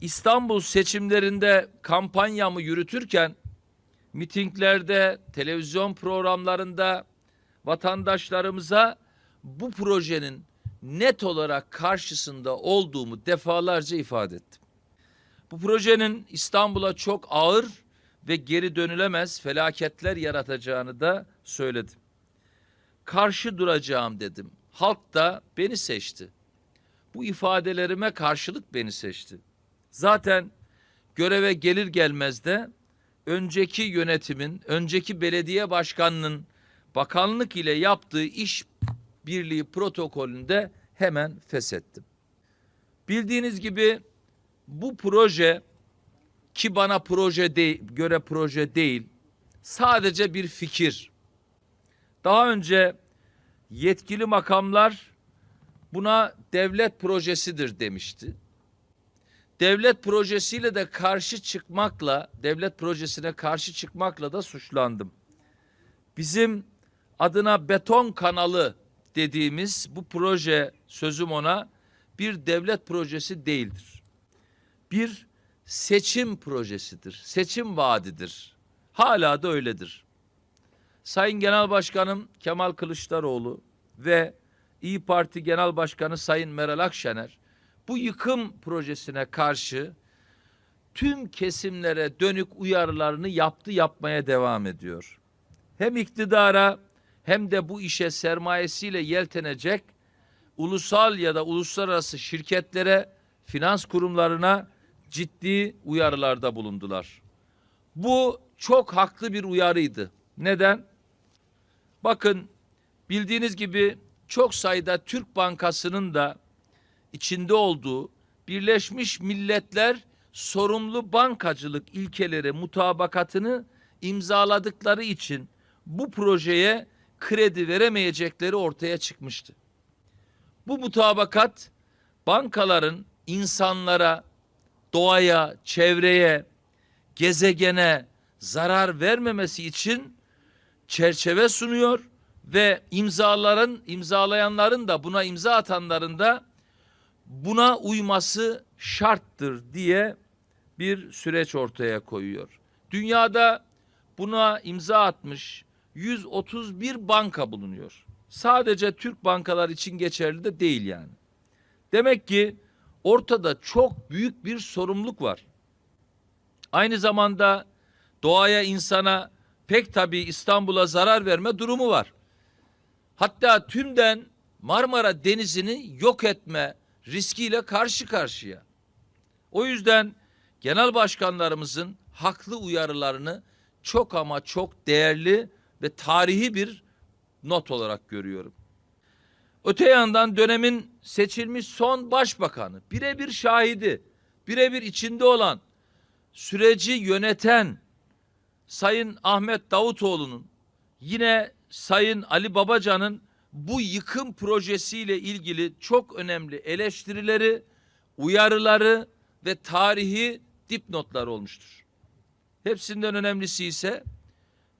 İstanbul seçimlerinde kampanyamı yürütürken mitinglerde, televizyon programlarında vatandaşlarımıza bu projenin net olarak karşısında olduğumu defalarca ifade ettim. Bu projenin İstanbul'a çok ağır ve geri dönülemez felaketler yaratacağını da söyledim. Karşı duracağım dedim. Halk da beni seçti. Bu ifadelerime karşılık beni seçti. Zaten göreve gelir gelmez de önceki yönetimin, önceki belediye başkanının bakanlık ile yaptığı iş birliği protokolünde hemen feshettim. Bildiğiniz gibi bu proje ki bana proje değil, göre proje değil, sadece bir fikir. Daha önce yetkili makamlar buna devlet projesidir demişti. Devlet projesiyle de karşı çıkmakla, devlet projesine karşı çıkmakla da suçlandım. Bizim adına beton kanalı dediğimiz bu proje sözüm ona bir devlet projesi değildir. Bir seçim projesidir. Seçim vaadidir. Hala da öyledir. Sayın Genel Başkanım Kemal Kılıçdaroğlu ve İyi Parti Genel Başkanı Sayın Meral Akşener bu yıkım projesine karşı tüm kesimlere dönük uyarılarını yaptı yapmaya devam ediyor. Hem iktidara hem de bu işe sermayesiyle yeltenecek ulusal ya da uluslararası şirketlere, finans kurumlarına ciddi uyarılarda bulundular. Bu çok haklı bir uyarıydı. Neden? Bakın bildiğiniz gibi çok sayıda Türk Bankası'nın da içinde olduğu Birleşmiş Milletler sorumlu bankacılık ilkeleri mutabakatını imzaladıkları için bu projeye kredi veremeyecekleri ortaya çıkmıştı. Bu mutabakat bankaların insanlara, doğaya, çevreye, gezegene zarar vermemesi için çerçeve sunuyor ve imzaların imzalayanların da buna imza atanların da buna uyması şarttır diye bir süreç ortaya koyuyor. Dünyada buna imza atmış 131 banka bulunuyor. Sadece Türk bankalar için geçerli de değil yani. Demek ki ortada çok büyük bir sorumluluk var. Aynı zamanda doğaya, insana pek tabii İstanbul'a zarar verme durumu var. Hatta tümden Marmara Denizi'ni yok etme riskiyle karşı karşıya. O yüzden genel başkanlarımızın haklı uyarılarını çok ama çok değerli ve tarihi bir not olarak görüyorum. Öte yandan dönemin seçilmiş son başbakanı, birebir şahidi, birebir içinde olan, süreci yöneten Sayın Ahmet Davutoğlu'nun, yine Sayın Ali Babacan'ın bu yıkım projesiyle ilgili çok önemli eleştirileri, uyarıları ve tarihi dipnotlar olmuştur. Hepsinden önemlisi ise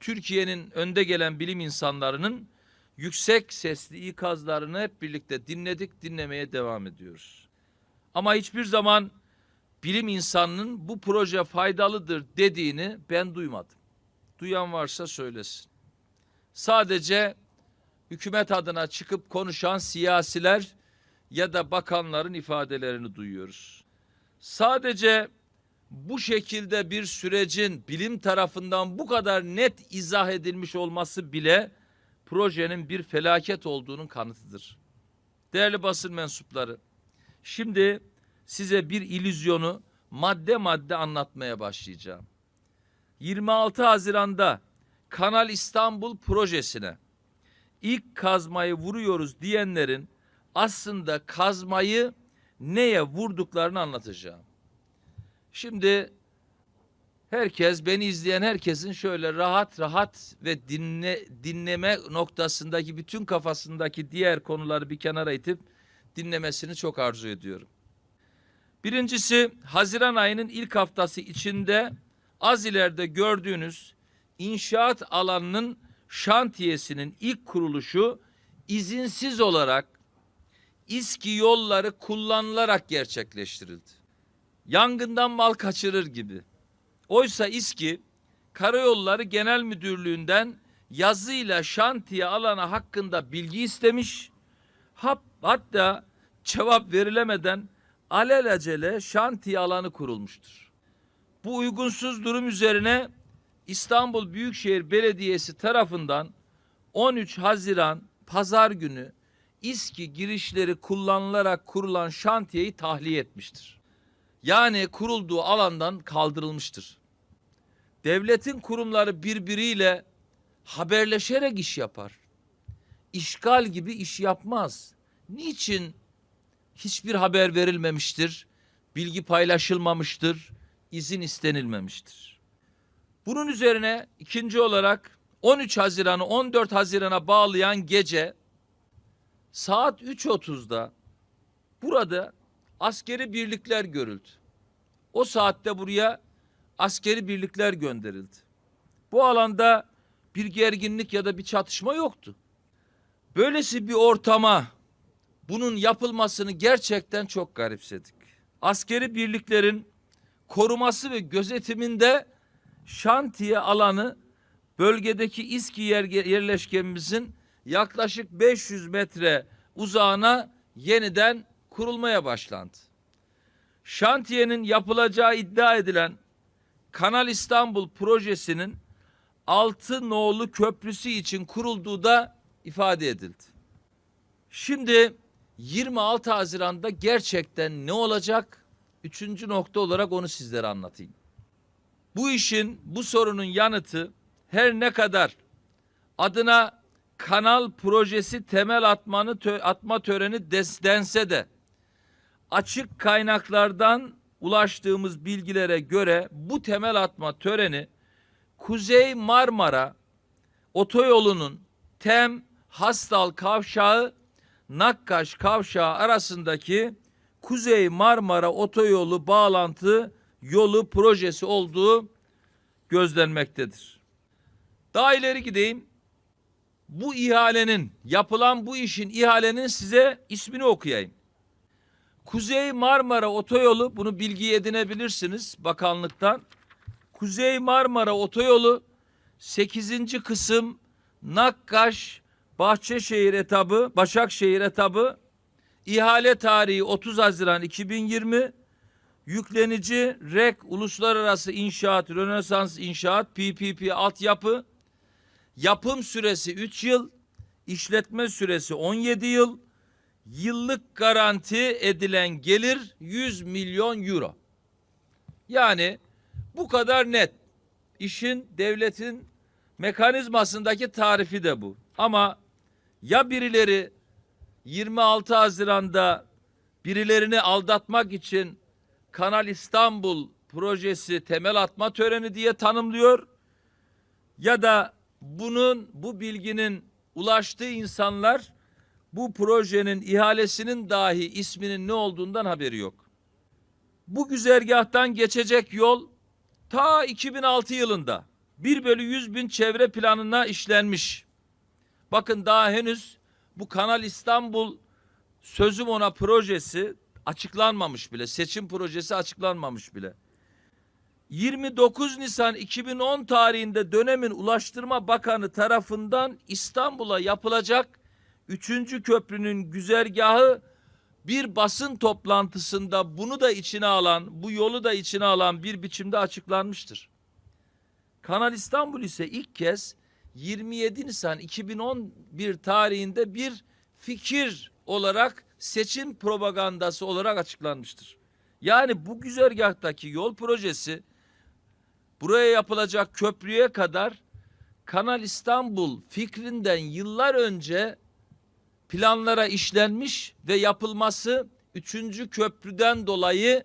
Türkiye'nin önde gelen bilim insanlarının yüksek sesli ikazlarını hep birlikte dinledik, dinlemeye devam ediyoruz. Ama hiçbir zaman bilim insanının bu proje faydalıdır dediğini ben duymadım. Duyan varsa söylesin. Sadece hükümet adına çıkıp konuşan siyasiler ya da bakanların ifadelerini duyuyoruz. Sadece bu şekilde bir sürecin bilim tarafından bu kadar net izah edilmiş olması bile projenin bir felaket olduğunun kanıtıdır. Değerli basın mensupları, şimdi size bir illüzyonu madde madde anlatmaya başlayacağım. 26 Haziran'da Kanal İstanbul projesine ilk kazmayı vuruyoruz diyenlerin aslında kazmayı neye vurduklarını anlatacağım. Şimdi herkes beni izleyen herkesin şöyle rahat rahat ve dinle, dinleme noktasındaki bütün kafasındaki diğer konuları bir kenara itip dinlemesini çok arzu ediyorum. Birincisi Haziran ayının ilk haftası içinde az ileride gördüğünüz inşaat alanının şantiyesinin ilk kuruluşu izinsiz olarak İSKİ yolları kullanılarak gerçekleştirildi. yangından mal kaçırır gibi. Oysa İSKİ Karayolları Genel Müdürlüğü'nden yazıyla şantiye alanı hakkında bilgi istemiş. Hatta cevap verilemeden alelacele şantiye alanı kurulmuştur. Bu uygunsuz durum üzerine İstanbul Büyükşehir Belediyesi tarafından 13 Haziran Pazar günü İSKİ girişleri kullanılarak kurulan şantiyeyi tahliye etmiştir. Yani kurulduğu alandan kaldırılmıştır. Devletin kurumları birbiriyle haberleşerek iş yapar. İşgal gibi iş yapmaz. Niçin hiçbir haber verilmemiştir? Bilgi paylaşılmamıştır, izin istenilmemiştir. Bunun üzerine ikinci olarak 13 Haziran'ı 14 Haziran'a bağlayan gece saat 3.30'da burada askeri birlikler görüldü. O saatte buraya askeri birlikler gönderildi. Bu alanda bir gerginlik ya da bir çatışma yoktu. Böylesi bir ortama bunun yapılmasını gerçekten çok garipsedik. Askeri birliklerin koruması ve gözetiminde şantiye alanı bölgedeki İSKİ yer, yerleşkemimizin yaklaşık 500 metre uzağına yeniden kurulmaya başlandı. Şantiyenin yapılacağı iddia edilen Kanal İstanbul projesinin altı nolu köprüsü için kurulduğu da ifade edildi. Şimdi 26 Haziran'da gerçekten ne olacak? Üçüncü nokta olarak onu sizlere anlatayım. Bu işin, bu sorunun yanıtı her ne kadar adına kanal projesi temel atmanı tö- atma töreni dense de açık kaynaklardan ulaştığımız bilgilere göre bu temel atma töreni Kuzey Marmara otoyolunun Tem Hastal kavşağı Nakkaş kavşağı arasındaki Kuzey Marmara otoyolu bağlantı yolu projesi olduğu gözlenmektedir. Daha ileri gideyim. Bu ihalenin, yapılan bu işin ihalenin size ismini okuyayım. Kuzey Marmara Otoyolu, bunu bilgi edinebilirsiniz bakanlıktan. Kuzey Marmara Otoyolu 8. kısım Nakkaş Bahçeşehir etabı, Başakşehir etabı ihale tarihi 30 Haziran 2020 yüklenici REK Uluslararası İnşaat Rönesans İnşaat PPP altyapı yapım süresi 3 yıl işletme süresi 17 yıl yıllık garanti edilen gelir 100 milyon euro. Yani bu kadar net. İşin devletin mekanizmasındaki tarifi de bu. Ama ya birileri 26 Haziran'da birilerini aldatmak için Kanal İstanbul projesi temel atma töreni diye tanımlıyor ya da bunun bu bilginin ulaştığı insanlar bu projenin ihalesinin dahi isminin ne olduğundan haberi yok. Bu güzergahtan geçecek yol ta 2006 yılında 1 bölü 100 bin çevre planına işlenmiş. Bakın daha henüz bu Kanal İstanbul sözüm ona projesi açıklanmamış bile. Seçim projesi açıklanmamış bile. 29 Nisan 2010 tarihinde dönemin Ulaştırma Bakanı tarafından İstanbul'a yapılacak 3. köprünün güzergahı bir basın toplantısında bunu da içine alan, bu yolu da içine alan bir biçimde açıklanmıştır. Kanal İstanbul ise ilk kez 27 Nisan 2011 tarihinde bir fikir olarak seçim propagandası olarak açıklanmıştır. Yani bu güzergahtaki yol projesi buraya yapılacak köprüye kadar Kanal İstanbul fikrinden yıllar önce planlara işlenmiş ve yapılması üçüncü köprüden dolayı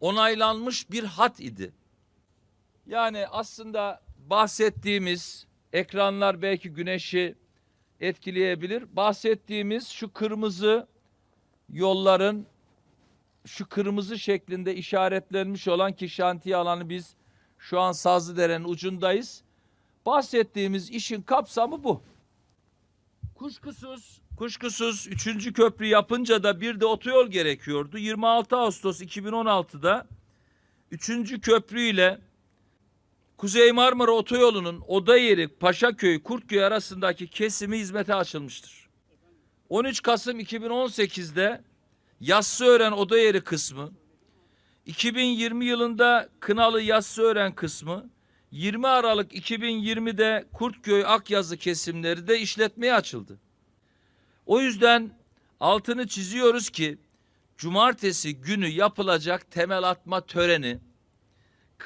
onaylanmış bir hat idi. Yani aslında bahsettiğimiz ekranlar belki güneşi etkileyebilir. Bahsettiğimiz şu kırmızı yolların şu kırmızı şeklinde işaretlenmiş olan ki şantiye alanı biz şu an Sazlıdere'nin ucundayız. Bahsettiğimiz işin kapsamı bu. Kuşkusuz, kuşkusuz 3. köprü yapınca da bir de otoyol gerekiyordu. 26 Ağustos 2016'da Üçüncü köprü ile Kuzey Marmara Otoyolu'nun Odayeri, Paşaköy, Kurtköy arasındaki kesimi hizmete açılmıştır. 13 Kasım 2018'de Yassıören Odayeri kısmı, 2020 yılında Kınalı Yassıören kısmı, 20 Aralık 2020'de Kurtköy Akyazı kesimleri de işletmeye açıldı. O yüzden altını çiziyoruz ki cumartesi günü yapılacak temel atma töreni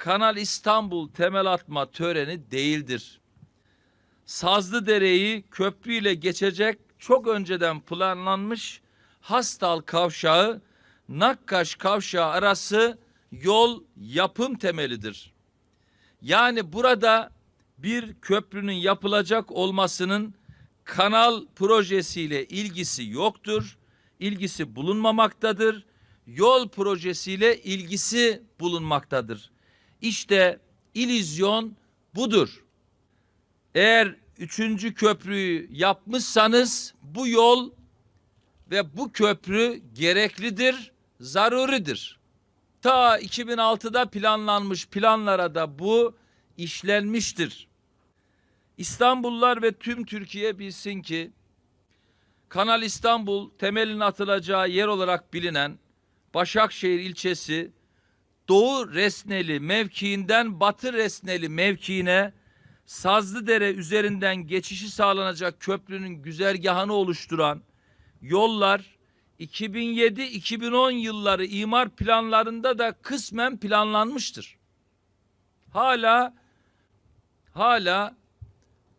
Kanal İstanbul temel atma töreni değildir. Sazlıdere'yi köprüyle geçecek çok önceden planlanmış Hastal kavşağı Nakkaş kavşağı arası yol yapım temelidir. Yani burada bir köprünün yapılacak olmasının kanal projesiyle ilgisi yoktur. İlgisi bulunmamaktadır. Yol projesiyle ilgisi bulunmaktadır. İşte ilizyon budur. Eğer üçüncü köprüyü yapmışsanız bu yol ve bu köprü gereklidir, zaruridir. Ta 2006'da planlanmış planlara da bu işlenmiştir. İstanbullular ve tüm Türkiye bilsin ki Kanal İstanbul temelin atılacağı yer olarak bilinen Başakşehir ilçesi Doğu Resneli mevkiinden Batı Resneli mevkiine Sazlıdere üzerinden geçişi sağlanacak köprünün güzergahını oluşturan yollar 2007-2010 yılları imar planlarında da kısmen planlanmıştır. Hala hala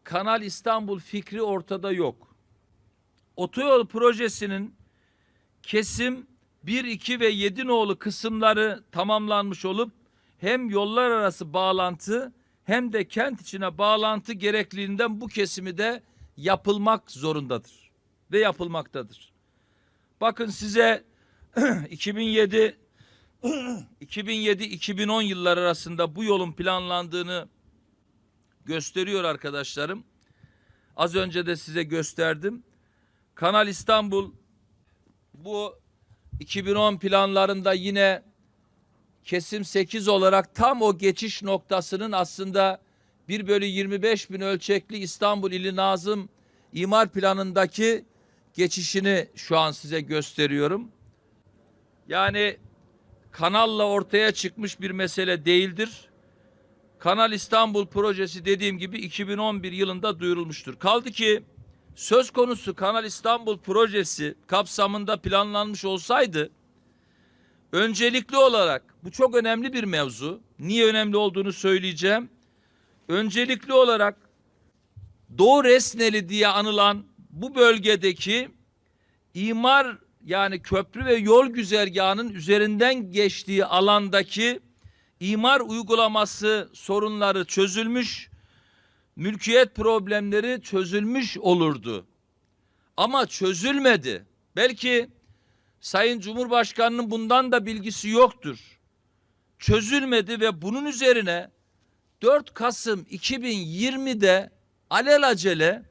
Kanal İstanbul fikri ortada yok. Otoyol projesinin kesim 1, 2 ve 7 nolu kısımları tamamlanmış olup hem yollar arası bağlantı hem de kent içine bağlantı gerekliliğinden bu kesimi de yapılmak zorundadır ve yapılmaktadır. Bakın size 2007 2007-2010 yıllar arasında bu yolun planlandığını gösteriyor arkadaşlarım. Az önce de size gösterdim. Kanal İstanbul bu 2010 planlarında yine kesim 8 olarak tam o geçiş noktasının aslında 1 bölü 25 bin ölçekli İstanbul ili Nazım imar planındaki geçişini şu an size gösteriyorum. Yani kanalla ortaya çıkmış bir mesele değildir. Kanal İstanbul projesi dediğim gibi 2011 yılında duyurulmuştur. Kaldı ki söz konusu Kanal İstanbul projesi kapsamında planlanmış olsaydı öncelikli olarak bu çok önemli bir mevzu. Niye önemli olduğunu söyleyeceğim. Öncelikli olarak Doğu Resneli diye anılan bu bölgedeki imar yani köprü ve yol güzergahının üzerinden geçtiği alandaki imar uygulaması sorunları çözülmüş, mülkiyet problemleri çözülmüş olurdu. Ama çözülmedi. Belki Sayın Cumhurbaşkanı'nın bundan da bilgisi yoktur. Çözülmedi ve bunun üzerine 4 Kasım 2020'de alelacele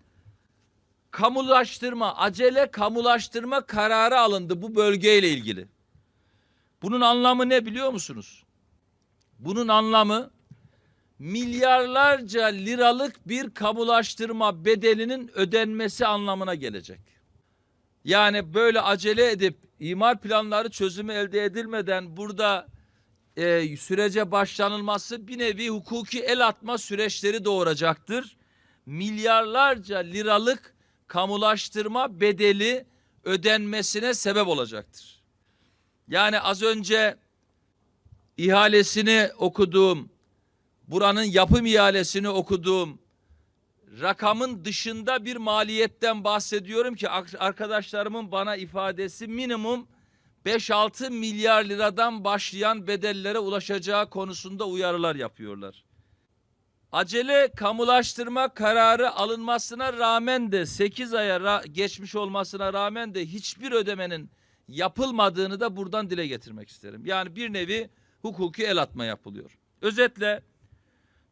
kamulaştırma, acele kamulaştırma kararı alındı bu bölgeyle ilgili. Bunun anlamı ne biliyor musunuz? Bunun anlamı milyarlarca liralık bir kamulaştırma bedelinin ödenmesi anlamına gelecek. Yani böyle acele edip imar planları çözümü elde edilmeden burada e, sürece başlanılması bir nevi hukuki el atma süreçleri doğuracaktır. Milyarlarca liralık kamulaştırma bedeli ödenmesine sebep olacaktır. Yani az önce ihalesini okuduğum, buranın yapım ihalesini okuduğum rakamın dışında bir maliyetten bahsediyorum ki arkadaşlarımın bana ifadesi minimum 5-6 milyar liradan başlayan bedellere ulaşacağı konusunda uyarılar yapıyorlar. Acele kamulaştırma kararı alınmasına rağmen de 8 aya geçmiş olmasına rağmen de hiçbir ödemenin yapılmadığını da buradan dile getirmek isterim. Yani bir nevi hukuki el atma yapılıyor. Özetle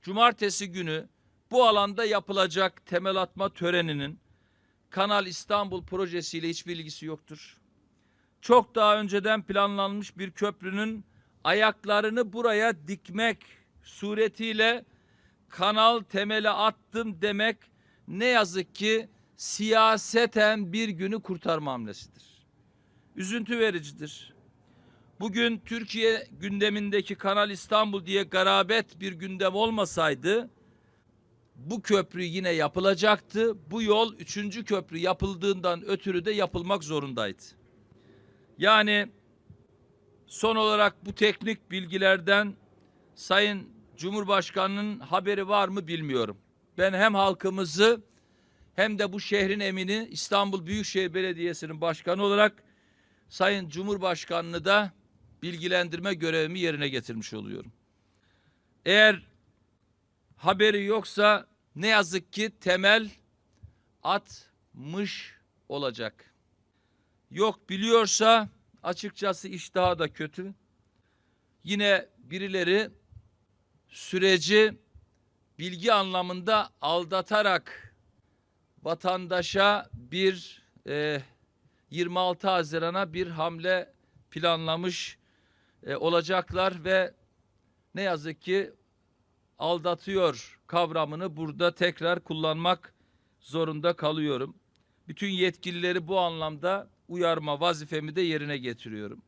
cumartesi günü bu alanda yapılacak temel atma töreninin Kanal İstanbul projesiyle hiçbir ilgisi yoktur. Çok daha önceden planlanmış bir köprünün ayaklarını buraya dikmek suretiyle kanal temeli attım demek ne yazık ki siyaseten bir günü kurtarma hamlesidir. Üzüntü vericidir. Bugün Türkiye gündemindeki Kanal İstanbul diye garabet bir gündem olmasaydı bu köprü yine yapılacaktı. Bu yol üçüncü köprü yapıldığından ötürü de yapılmak zorundaydı. Yani son olarak bu teknik bilgilerden Sayın Cumhurbaşkanı'nın haberi var mı bilmiyorum. Ben hem halkımızı hem de bu şehrin emini İstanbul Büyükşehir Belediyesi'nin başkanı olarak Sayın Cumhurbaşkanı'nı da bilgilendirme görevimi yerine getirmiş oluyorum. Eğer haberi yoksa ne yazık ki temel atmış olacak. Yok biliyorsa açıkçası iş daha da kötü. Yine birileri süreci bilgi anlamında aldatarak vatandaşa bir e, 26 Haziran'a bir hamle planlamış e, olacaklar ve ne yazık ki aldatıyor kavramını burada tekrar kullanmak zorunda kalıyorum. Bütün yetkilileri bu anlamda uyarma vazifemi de yerine getiriyorum.